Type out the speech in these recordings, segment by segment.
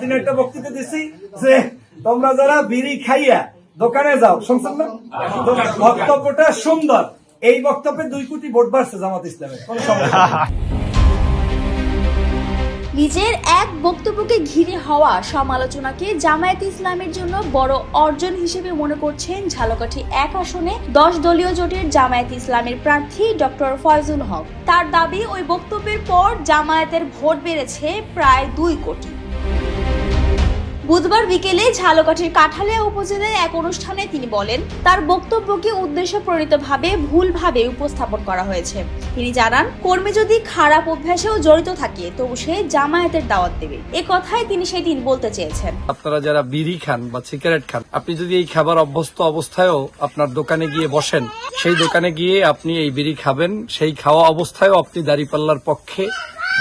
একটা বক্তৃতা যে তোমরা যারা বিড়ি খাইয়া দোকানে যাও, শুনছেন না? বক্তব্যটা সুন্দর। এই বক্তব্যে দুই কোটি ভোট বাড়ছে জামাত ইসলামের নিজের এক বক্তব্যকে ঘিরে হওয়া সমালোচনাকে জামায়াত ইসলামের জন্য বড় অর্জন হিসেবে মনে করছেন ঝালকাঠি এক আসনে দশ দলীয় জোটের জামায়াত ইসলামের প্রার্থী ডক্টর ফয়জুল হক। তার দাবি, ওই বক্তব্যের পর জামায়াতের ভোট বেড়েছে প্রায় দুই কোটি। বুধবার বিকেলে ঝালকাঠির কাঠালিয়া উপজেলার এক অনুষ্ঠানে তিনি বলেন, তার বক্তব্যকে উদ্দেশ্য প্রণীতভাবে ভুলভাবে উপস্থাপন করা হয়েছে। তিনি জানান, কর্মী যদি খারাপ অভ্যাসেও জড়িত থাকে, তবু সে জামায়াতের দাওয়াত দেবে। এ কথাই তিনি সেদিন বলতে চেয়েছেন। আপনারা যারা বিড়ি খান বা সিগারেট খান, আপনি যদি এই খাবার অভ্যস্ত অবস্থায়ও আপনার দোকানে গিয়ে বসেন, সেই দোকানে গিয়ে আপনি এই বিড়ি খাবেন, সেই খাওয়া অবস্থায়ও আপনি দাঁড়িপাল্লার পক্ষে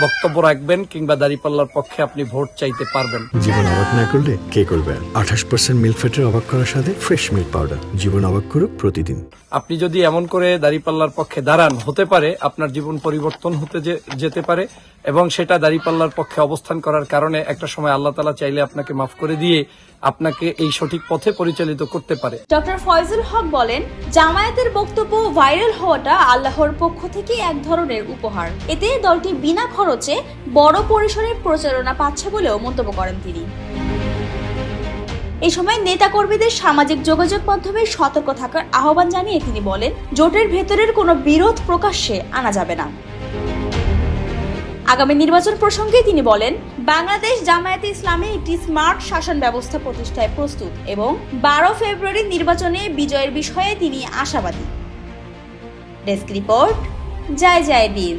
বক্তব্য রাখবেন কিংবা দাঁড়িপাল্লার পক্ষে আপনি ভোট চাইতে পারবেন। জীবন অবাক না করলে কে করবে? আঠাশ পার্সেন্ট মিল্ক ফ্যাটের অবাক করার সাথে ফ্রেশ মিল্ক পাউডার জীবন অবাক করুক প্রতিদিন। আপনি যদি এমন করে দাঁড়িপাল্লার পক্ষে দাঁড়ান হতে পারে আপনার জীবন পরিবর্তন হতে যেতে পারে এবং সেটা দাঁড়িপাল্লার পক্ষে অবস্থান করার কারণে একটা সময় আল্লাহ তালা চাইলে আপনাকে মাফ করে দিয়ে আপনাকে এই সঠিক পথে পরিচালিত করতে পারে। ডক্টর ফয়জুল হক বলেন, জামায়াতের বক্তব্য ভাইরাল হওয়াটা আল্লাহর পক্ষ থেকে এক ধরনের উপহার। এতে দলটি বিনা খরচে বড় পরিসরে প্রচারণা পাচ্ছে বলেও মন্তব্য করেন তিনি। এই সময় নেতাকর্মীদের সামাজিক যোগাযোগ মাধ্যমে সতর্ক থাকার আহ্বান জানিয়ে তিনি বলেন, জোটের ভেতরের কোনো বিরোধ প্রকাশ্যে আনা যাবে না। আগামী নির্বাচন প্রসঙ্গে তিনি বলেন, বাংলাদেশ জামায়াতে ইসলামে একটি স্মার্ট শাসন ব্যবস্থা প্রতিষ্ঠায় প্রস্তুত এবং বারো ফেব্রুয়ারি নির্বাচনে বিজয়ের বিষয়ে তিনি আশাবাদী। ডেস্ক রিপোর্ট, জয় জয় দিন